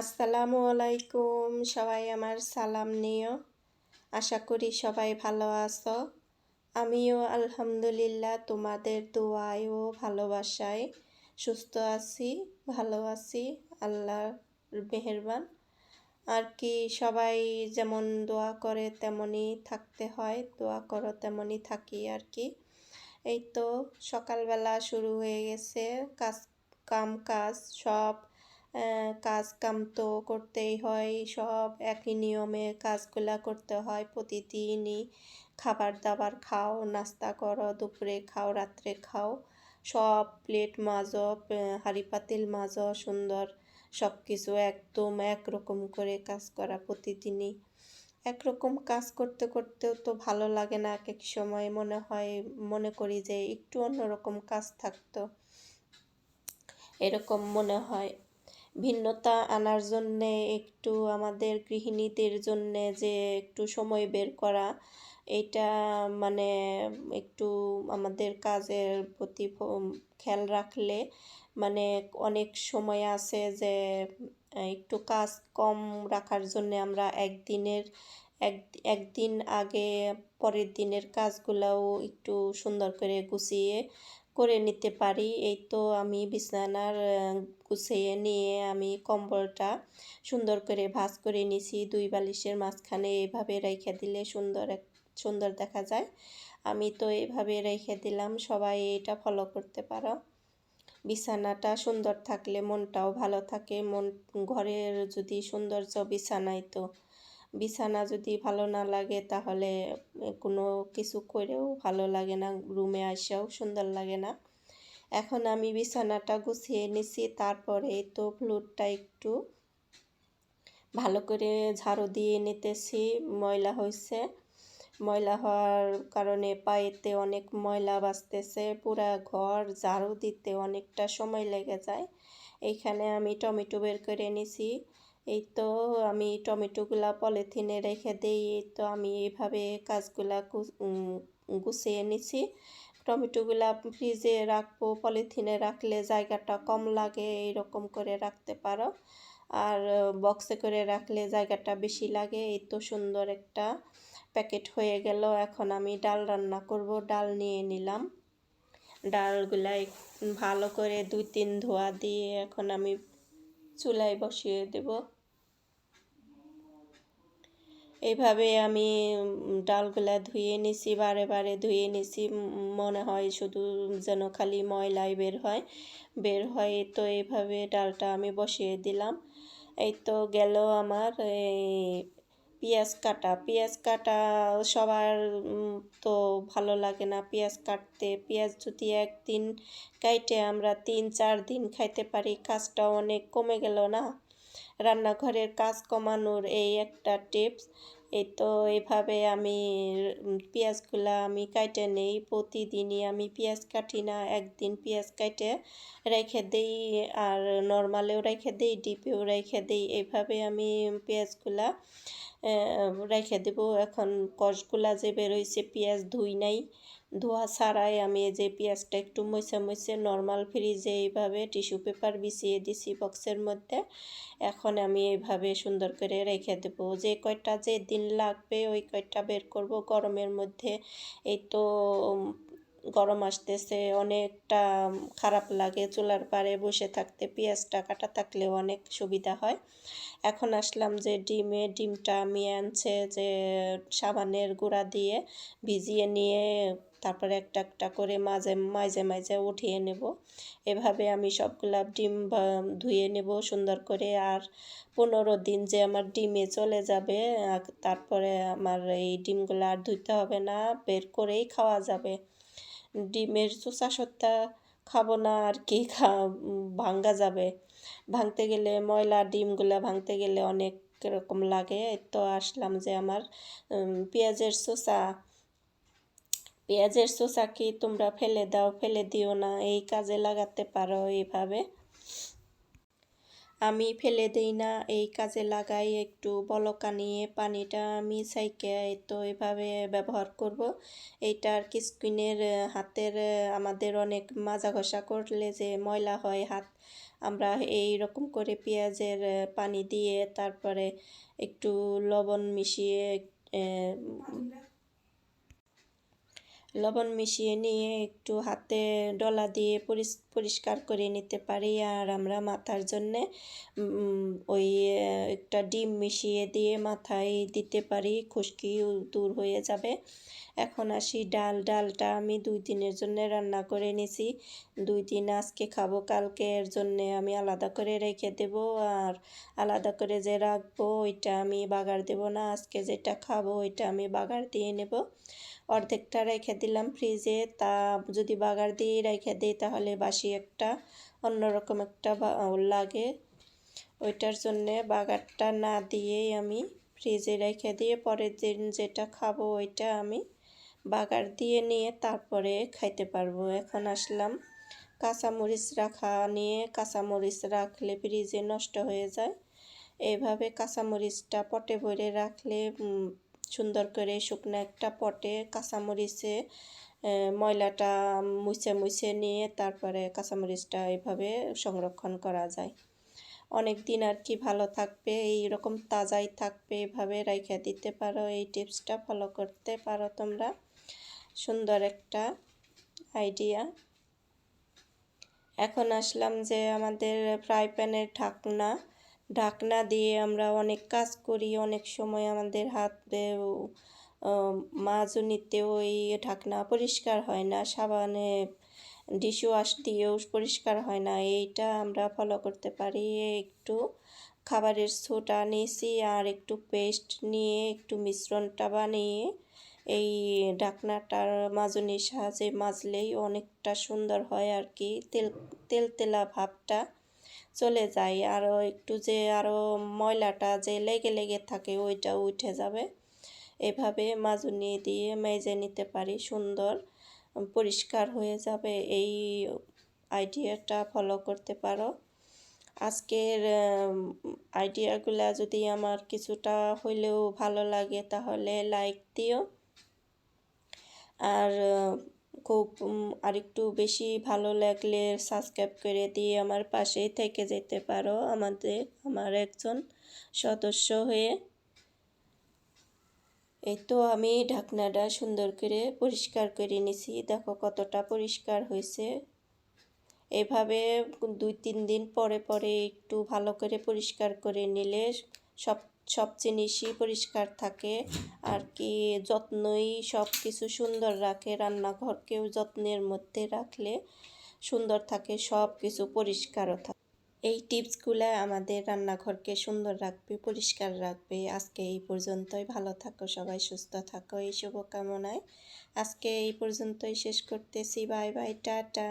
আসসালামু আলাইকুম, সবাই আমার সালাম নিও। আশা করি সবাই ভালো আছো। আমিও আলহামদুলিল্লাহ তোমাদের দোয়ায় ও ভালোবাসায় সুস্থ আছি, ভালো আছি, আল্লাহর মেহেরবান। আর কি সবাই যেমন দোয়া করে তেমনই থাকতে হয়, দোয়া করো তেমনই থাকি আর কি। এই তো সকালবেলা শুরু হয়ে গেছে, কাজ, কাম কাজ সব কাজ কাম তো করতেই হয়, সব একই নিয়মে কাজগুলা করতে হয় প্রতিদিনই। খাবার দাবার খাও, নাস্তা করো, দুপুরে খাও, রাত্রে খাও। সব প্লেট মাজো হাঁড়ি পাতিল মাজো সুন্দর সব কিছু একদম একরকম করে কাজ করা প্রতিদিনই। একরকম কাজ করতে করতেও তো ভালো লাগে না, এক এক সময় মনে হয়, মনে করি যে একটু অন্যরকম কাজ থাকতো। এরকম মনে হয়। ভিন্নতা আনার জন্যে, একটু আমাদের গৃহিণীদের জন্যে যে একটু সময় বের করা, এটা মানে একটু আমাদের কাজের প্রতি খেয়াল রাখলে মানে অনেক সময় আছে যে, একটু কাজ কম রাখার জন্য আমরা একদিনের, এক, একদিন আগে পরের দিনের কাজগুলোও একটু সুন্দর করে গুছিয়ে করে নিতে পারি। এই তো আমি বিছানার গুছিয়ে নিয়ে আমি কম্বলটা সুন্দর করে ভাজ করে নিছি। দুই বালিশের মাঝখানে এভাবে রেখে দিলে সুন্দর এক, সুন্দর দেখা যায়। আমি তো এভাবে রেখে দিলাম, সবাই এটা ফলো করতে পারো। বিছানাটা সুন্দর থাকলে মনটাও ভালো থাকে। মন, ঘরের যদি সৌন্দর্য বিছানায় তো বিছানা যদি ভালো না লাগে তাহলে কোনো কিছু করেও ভালো লাগে না, রুমে আসেও সুন্দর লাগে না। এখন আমি বিছানাটা গুছিয়ে নিছি, তারপরে তো ফ্লুটটা একটু ভালো করে ঝাড়ু দিয়ে নিতেছি, ময়লা হয়েছে ময়লা হওয়ার কারণে পায়েতে অনেক ময়লা বাঁচতেছে, পুরা ঘর ঝাড়ু দিতে অনেকটা সময় লেগে যায়। এইখানে আমি টমেটো বের করে নিছি। এই তো আমি টমেটোগুলা পলিথিনে রেখে দিই, এই তো আমি এইভাবে কাজগুলা গুছিয়ে নিছি। টমেটোগুলা ফ্রিজে রাখব, পলিথিনে রাখলে জায়গাটা কম লাগে, এইরকম করে রাখতে পারো। আর বক্সে করে রাখলে জায়গাটা বেশি লাগে, এই তো সুন্দর একটা প্যাকেট হয়ে গেল। এখন আমি ডাল রান্না করব, ডাল নিয়ে নিলাম। ডালগুলাই ভালো করে দুই তিন ধোয়া দিয়ে এখন আমি চুলায় বসিয়ে দেব। এইভাবে আমি ডালগুলা ধুয়ে নিছি, বারে বারে ধুয়ে নিছি মনে হয় শুধু যেন খালি ময়লাই বের হয় বের হয়। তো এইভাবে ডালটা আমি বসিয়ে দিলাম। এই তো গেল আমার পেঁয়াজ কাটা। পেঁয়াজ কাটা সবার তো ভালো লাগে না পেঁয়াজ কাটতে। পেঁয়াজ যদি একদিন কাইটে আমরা তিন চার দিন খাইতে পারি কাজটা অনেক কমে গেল না? রান্নাঘরের কাজ কমানোর এই একটা টিপস এই তো এভাবে আমি পেঁয়াজগুলা আমি কাটে নেই। প্রতিদিনই আমি পেঁয়াজ কাটি না, একদিন পেঁয়াজ কাটে রেখে দিই। আর নর্মালেও রেখে দিই, ডিপেও রেখে দিই। এইভাবে আমি পেঁয়াজগুলা রেখে দেব। এখন কষগুলা যে বেরোইছে, পেঁয়াজ ধুই নাই। ধোয়া ছাড়াই আমি যে পেঁয়াজটা একটু মইসে মইসে নর্মাল ফ্রিজে এইভাবে টিস্যু পেপার বিছিয়ে দিছি বক্সের মধ্যে। এখন আমি এইভাবে সুন্দর করে রেখে দেবো। যে কয়টা যে দিন লাগবে, ওই কয়টা বের করব গরমের মধ্যে। এই তো গরম আসতেছে, অনেকটা খারাপ লাগে। চুলার পাড়ে বসে থাকতে পেঁয়াজটা কাটা থাকলেও অনেক সুবিধা হয়। এখন আসলাম যে ডিমে, ডিমটা আমি আনছে যে সাবানের গুঁড়া দিয়ে ভিজিয়ে নিয়ে তারপরে একটা একটা করে মাঝে মাঝে মাঝে উঠিয়ে নেব। এভাবে আমি সবগুলা ডিম ধুয়ে নেব সুন্দর করে। আর পনেরো দিন যে আমার ডিমে চলে যাবে তারপরে আমার এই ডিমগুলো আর ধুইতে হবে না, বের করেই খাওয়া যাবে। ডিমের চোষা সত্তা খাব না, আর কি খা ভাঙ্গা যাবে। ভাঙতে গেলে ময়লা, ডিমগুলো ভাঙতে গেলে অনেক রকম লাগে। তো আসলাম যে আমার পেঁয়াজের চোষা পেঁয়াজের চোষা কি তোমরা ফেলে দাও, ফেলে দিও না, এই কাজে লাগাতে পারো এইভাবে। আমি ফেলে দিই না, এই কাজে লাগাই একটু বলকা নিয়ে পানিটা মিশাইকে তো এভাবে ব্যবহার করব। এইটার স্কিনের হাতের আমাদের অনেক মাজা ঘষা করলে যে ময়লা হয় হাত, আমরা এই রকম করে পেঁয়াজের পানি দিয়ে তারপরে একটু লবণ মিশিয়ে লবণ মিশিয়ে নিয়ে একটু হাতে ডলা দিয়ে পরিষ্কার করে নিতে পারি। আর আমরা মাথার জন্যে ওই একটা ডিম মিশিয়ে দিয়ে মাথায় দিতে পারি, খুশকি দূর হয়ে যাবে। এখন আসি ডাল। ডালটা আমি দুই দিনের জন্য রান্না করে নিছি। দুই দিন আজকে খাব কালকের জন্যে আমি আলাদা করে রেখে দেব। আর আলাদা করে যে রাখব, ওইটা আমি বাগার দেব না। আজকে যেটা খাব, ওইটা আমি বাগার দিয়ে নেব। অর্ধেকটা রেখে দিলাম ফ্রিজে তা যদি বাগার দিয়ে রেখে দিই তাহলে বাসি একটা অন্যরকম একটা লাগে। ওইটার জন্যে বাগারটা না দিয়েই আমি ফ্রিজে রেখে দিয়ে পরের দিন যেটা খাব ওইটা আমি বাগার দিয়ে নিয়ে তারপরে খাইতে পারব। এখন আসলাম কাঁচামরিচ রাখা নিয়ে। কাঁচামরিচ রাখলে ফ্রিজে নষ্ট হয়ে যায়। এইভাবে কাঁচামরিচটা পটে ভরে রাখলে সুন্দর করে শুকনো একটা পটে কাঁচামরিচে ময়লাটা মুছে মুছে নিয়ে তারপরে কাঁচামরিচটা এভাবে সংরক্ষণ করা যায়। অনেক দিন আর কি ভালো থাকবে এই রকম তাজাই থাকবে, এভাবে রেখে দিতে পারো, এই টিপসটা ফলো করতে পারো তোমরা। সুন্দর একটা আইডিয়া। এখন আসলাম যে আমাদের ফ্রাই প্যানের ঢাকনা ঢাকনা দিয়ে আমরা অনেক কাজ করি, অনেক সময় আমাদের হাতে মাজুনিতেও ওই ঢাকনা পরিষ্কার হয় না, সাবানে ডিশ ওয়াশ দিয়েও পরিষ্কার হয় না, এইটা আমরা ফলো করতে পারি। একটু খাবারের সোটা নিয়েছি আর একটু পেস্ট নিয়ে, একটু মিশ্রণটা বানিয়ে এই ঢাকনাটার মাজনির সাহায্যে মাজলেই অনেকটা সুন্দর হয় আর কি, তেল তেল তেলা ভাবটা। চলে যায়। আরও একটু যে আরও ময়লাটা যে লেগে লেগে থাকে ওইটা উঠে যাবে। এভাবে মাজনি দিয়ে মেজে নিতে পারি, সুন্দর, পরিষ্কার হয়ে যাবে। এই আইডিয়াটা ফলো করতে পারো। আজকের আইডিয়াগুলা যদি আমার কিছুটা হইলেও ভালো লাগে, তাহলে লাইক দিও। আর খুব আরেকটু বেশি ভালো লাগলে সাবস্ক্রাইব করে দিয়ে আমার পাশেই থেকে যেতে পারো আমাদের, আমার একজন সদস্য হয়ে। এই তো আমি ঢাকনাটা সুন্দর করে পরিষ্কার করে নিছি। দেখো কতটা পরিষ্কার হয়েছে। এভাবে দুই তিন দিন পরে পরে একটু ভালো করে পরিষ্কার করে নিলে সব সব জিনিসই পরিষ্কার থাকে। আর কি যত্নই সব কিছু সুন্দর রাখে। রান্নাঘরকেও যত্নের মধ্যে রাখলে সুন্দর থাকে সব কিছু পরিষ্কারও থাকে। এই টিপসগুলো আমাদের রান্নাঘরকে সুন্দর রাখবে, পরিষ্কার রাখবে। আজকে এই পর্যন্তই। ভালো থাকো, সবাই সুস্থ থাকো। এই শুভকামনায় আজকে এই পর্যন্তই শেষ করতেছি। Bye bye, tata.